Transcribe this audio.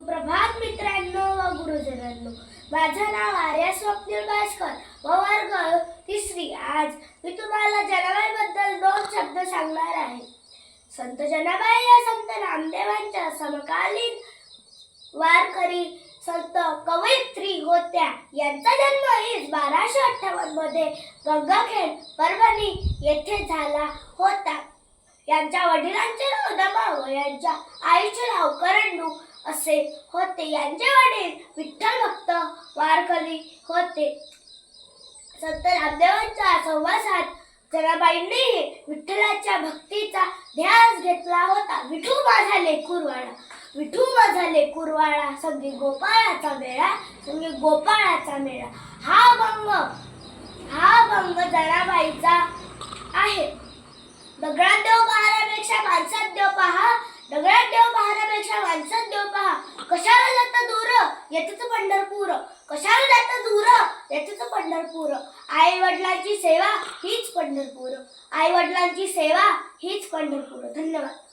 प्रभात मित्रांनो व गुरुजनांनो. माझं नाव आर्या स्वप्नील भास्कर व वर्ग तिसरी. आज मी तुम्हाला जनाबाईबद्दल दोन शब्द सांगणार आहे. संत जनाबाई या संत नामदेवांच्या समकालीन वारकरी संत कवयित्री होत्या यांचा जन्म हीच बाराशे अठ्ठावन्नमध्ये गंगाखेड परभणी येथे झाला होता. यांच्या वडिलांचे नाव यांच्या आईचे नाव करंडू असे होते. यांचे वडील विठ्ठल भक्त वारकरी होते. संत रामदेवांच्या सहवासात जनाबाईंनी विठ्ठलाच्या भक्तीचा ध्यास घेतला होता. विठू माझा लेकुरवाळा विठू माझा लेकुरवाळा संगी गोपाळाचा मेळा संगी गोपाळाचा मेळा. हा भंग हा भंग जनाबाईचा आहे. दगडात देव पहाण्यापेक्षा माणसात देव पहा. दगडात देव पहाण्यापेक्षा माणसात देव पहा कशाला जातं दूर येतेच पंढरपूर. कशाला जातं दूर? येतेच पंढरपूर. आई वडिलांची सेवा हीच पंढरपूर. आई वडिलांची सेवा हीच पंढरपूर. धन्यवाद.